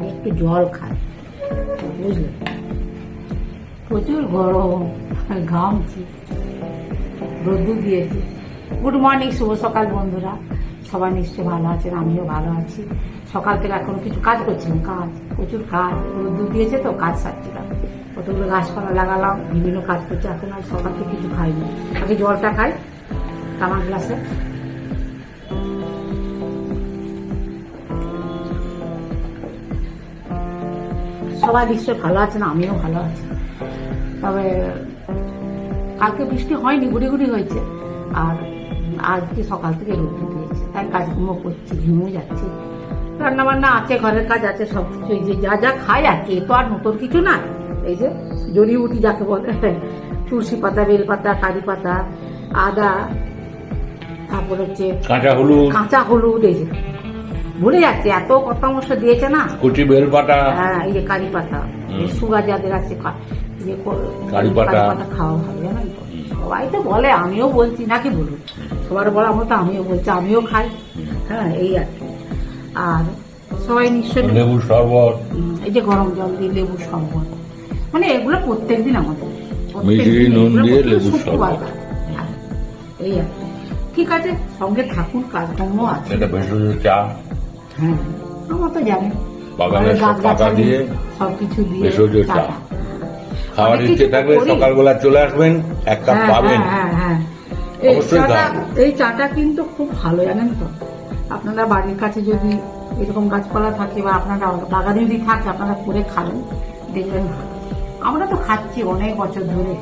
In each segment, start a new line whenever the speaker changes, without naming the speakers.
আমি একটু জল খাই, বুঝলে? প্রচুর গরম ঘামছি, রোদ্দুর দিয়েছি। গুড মর্নিং শুভ সকাল বন্ধুরা। সবাই নিশ্চয়ই ভালো আছেন, আমিও ভালো আছি। সকাল থেকে এখন কিছু কাজ করছিলাম, কাজ, প্রচুর কাজ। রোদ্দুর দিয়েছে তো, কাজ সারছিলাম। কতগুলো গাছপালা লাগালাম, বিভিন্ন কাজ করছি, এখন আর সকাল থেকে কিছু খাইনি। আগে জলটা খাই, তামার গ্লাসে। সবাই নিশ্চয়ই ভালো আছেন আমিও ভালো আছি। তবে কালকে বৃষ্টি হয়নি গুড়ি গুড়ি হয়েছে। আর আজকে সকাল থেকে রোদ্দুর দিয়েছে তাই কাজকর্ম করছি ঘেমেও যাচ্ছি। রান্না বান্না আছে ঘরের কাজ আছে সব কিছু যে যা যা খাই আর কি তো আর নতুন কিছু না। এই যে জড়িবুটি যাকে বলে তুলসী পাতা বেল পাতা কারি পাতা আদা তারপর হচ্ছে
কাঁচা হলুদ।
কাঁচা হলুদ এই যে ভুলে যাচ্ছে এত পরামর্শ দিয়েছে না?
কুচি বেলপাতা
হ্যাঁ এই যে কারি পাতা। সুগার যাদের আছে
কারি পাতা।
খাওয়া ভালো জানেন সবাই তো বলে আমিও বলছি নাকি বলুন? সবার বলার মতো আমিও বলছি আমিও খাই। হ্যাঁ এই আর কি। আর সবাই নিশ্চয়ই
লেবু শরবত।
এই যে গরম জল দিয়ে লেবু শরবত। মানে এগুলো প্রত্যেকদিন আমাদের।
মিষ্টি নুন দিয়ে
প্রত্যেক
লেবু শরবত।
হ্যাঁ, এই আর কি। ঠিক আছে সঙ্গে থাকুন কাজকর্ম আছে।
এটা ভেষজ চা।
হ্যাঁ আমার তো জানেন
বাগানের পাতা দিয়ে
সবকিছু দিয়ে
ভেষজ চা। খাওয়ার ইচ্ছে থাকলে সকালবেলা চলে আসবেন এক কাপ
হ্যাঁ,
পাবেন।
হ্যাঁ। এই
অবশ্যই
এই চাটা কিন্তু খুব ভালো জানেন তো। আপনারা বাড়ির কাছে যদি এরকম গাছপালা থাকে বা আপনারা বাগানে যদি থাকে আপনারা করে খাবেন দেখবেন আমরা তো খাচ্ছি অনেক বছর ধরে।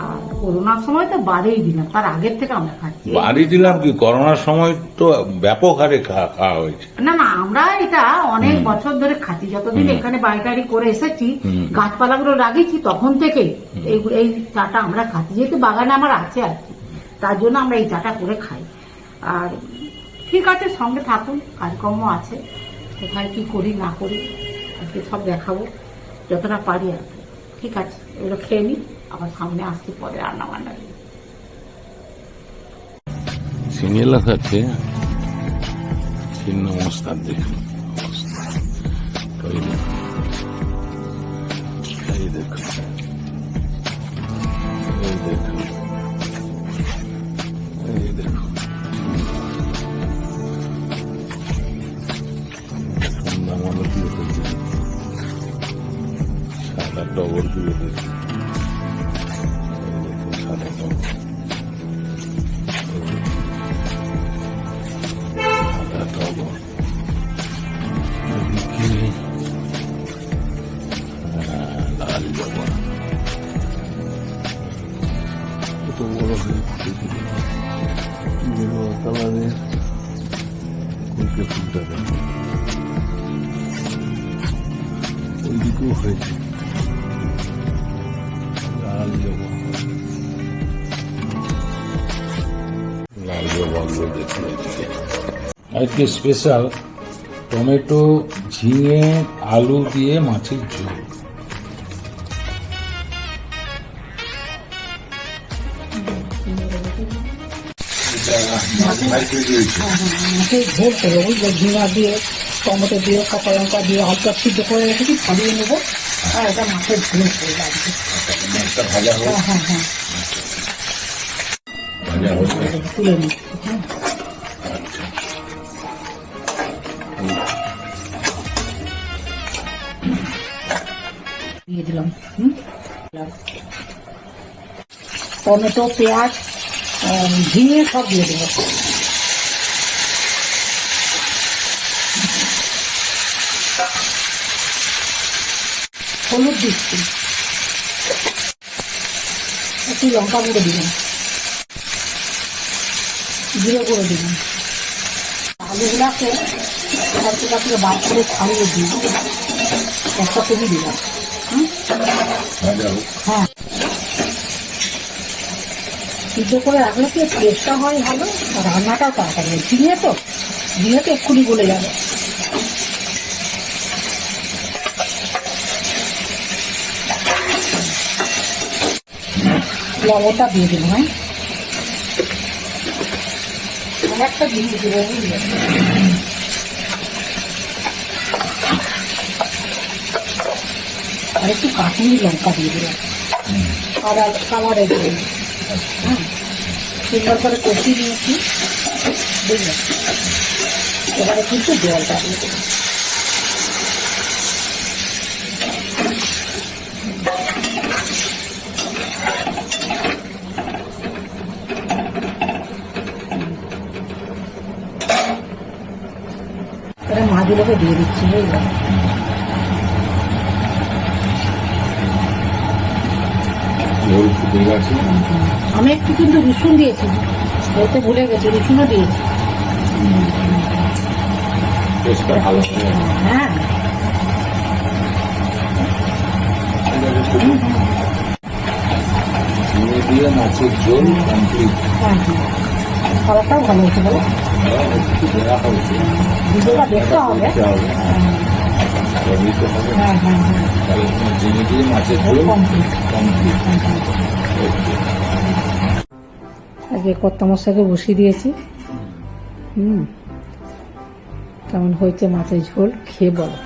আর করোনার সময় তো বাড়েই দিলাম তার আগের থেকে আমরা খাচ্ছি।
বাড়ি দিলাম কি? করোনার সময় তো ব্যাপক হারে খা- খাওয়া হয়েছে।
না না আমরা এটা অনেক বছর ধরে খাচ্ছি। যতদিন এখানে বাড়ি টাড়ি করে এসেছি গাছপালাগুলো লাগিয়েছি তখন থেকে এই এই চাটা আমরা খাচ্ছি। যেহেতু বাগানে আমার আছে আর কি তার জন্য আমরা এই চাটা করে খাই। আর ঠিক আছে সঙ্গে থাকুন কাজকর্ম আছে। কোথায় কি করি না করি আজকে সব দেখাবো যতটা পারি আর কি। ঠিক আছে এগুলো খেয়ে নিই। আবার সামনে আসছি পরে রান্না বান্না।
সিঙ্গেল আছে ছিন্ন অবস্থার দেখুন বড় হয়ে ফুটেছিল গেরুয়া কালারের কুলকে ফুলটা দেখো ওইদিকেও হয়েছে লাল জবা লাল জবাগুলো দেখুন আজকে স্পেশাল টমেটো ঝিঙে আলু দিয়ে মাছের ঝোল
দিয়ে টমেটো দিয়ে কাঁচা লঙ্কা দিয়ে হালকা সিদ্ধ করে রেখেছি নেব আর এটা মাছের ঝোল হ্যাঁ
আচ্ছা
দিয়ে দিলাম টমেটো পেঁয়াজ ঝিঙে সব দিয়ে দেবো হলুদ দিচ্ছি একটু লঙ্কা গুঁড়ো দিলাম জিরে গুঁড়ো দিলাম আলুগুলাকে কাছে কাছে বার করে ছাড়িয়ে দিই একটা কবি দিলাম হ্যাঁ সিদ্ধ করে রাখলে কি টেস্টটা হয় ভালো? আর রান্নাটাও তাড়াতাড়ি হয় ঝিঙে তো? ঝিঙে তো এক্ষুনি গলে যাবে। লবণটা দিয়ে দিন হ্যাঁ? অনেকটা দিয়ে দেবো বুঝলে? আর একটু কাশ্মীরি লঙ্কা দিয়ে দিলাম। কালার কালারের জন্য সুন্দর করে কষিয়ে নিয়েছি। বুঝলেন এবারে কিন্তু জলটা দিয়ে দেবো। এবার মাছগুলোকে দিয়ে দিচ্ছি বুঝলেন
ঝোল ফুটে গেছে
আমি একটু কিন্তু রসুন দিয়েছি। বলতে ভুলে গেছি রসুনও দিয়েছি। হ্যাঁ।
দিয়ে মাছের ঝোল কমপ্লিট
হ্যাঁ। হ্যাঁ খাবারটাও ভালো হয়েছে বলো। দেখতে হবে।
হবে তাহলে তোমার দিয়ে মাছের ঝোল
আগে মশাকে বসিয়ে দিয়েছি। হুম। কেমন হয়েছে মাছের ঝোল? খেয়ে বলো।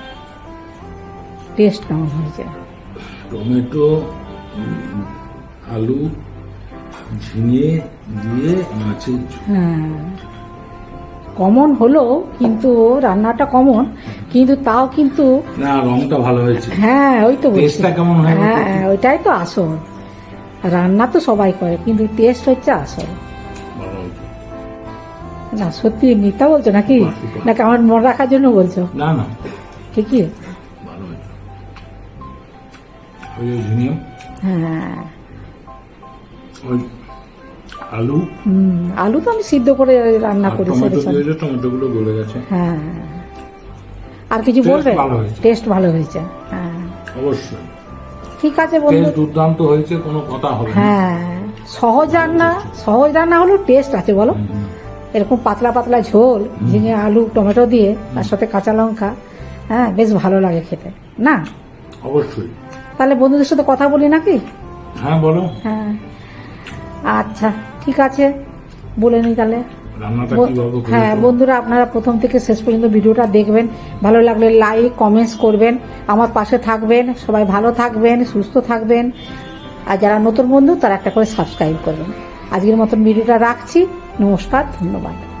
টেস্ট কেমন হয়েছে?
টমেটো আলু ঝিঙে দিয়ে মাছের ঝোল।
হ্যাঁ। কমন হলো কিন্তু রান্নাটা কমন। কিন্তু তাও কিন্তু
না রংটা ভালো হয়েছে।
হ্যাঁ ওই তো বলছি।
টেস্টটা কেমন হয়
হ্যাঁ ওইটাই তো আসল। রান্না তো সবাই করে কিন্তু টেস্ট হচ্ছে আসল। না সত্যি মিথ্যা বলছো নাকি? নাকি আমার মন রাখার জন্য বলছো?
না না।
ঠিকই। হ্যাঁ।
আলু।
হুম আলু তো আমি সিদ্ধ করে রান্না করি
টমেটো গুলো গলে গেছে।
হ্যাঁ। আর কিছু বলবে টেস্ট ভালো হয়েছে। হ্যাঁ।
অবশ্যই।
ঠিক আছে বন্ধু।
দুর্দান্ত হয়েছে কোনো কথা হবে
হ্যাঁ। সহজ রান্না সহজ রান্না হলেও টেস্ট আছে বলো। এরকম পাতলা পাতলা ঝোল ঝিঙে আলু টমেটো দিয়ে তার সাথে কাঁচা লঙ্কা হ্যাঁ বেশ ভালো লাগে খেতে না?
অবশ্যই।
তাহলে বন্ধুদের সাথে কথা বলি নাকি?
হ্যাঁ বলো।
হ্যাঁ। আচ্ছা ঠিক আছে। বলে নি তাহলে। হ্যাঁ বন্ধুরা আপনারা প্রথম থেকে শেষ পর্যন্ত ভিডিওটা দেখবেন। ভালো লাগলে লাইক কমেন্টস করবেন। আমার পাশে থাকবেন। সবাই ভালো থাকবেন সুস্থ থাকবেন। আর যারা নতুন বন্ধু তারা একটা করে সাবস্ক্রাইব করবেন। আজকের মতন ভিডিওটা রাখছি। নমস্কার ধন্যবাদ।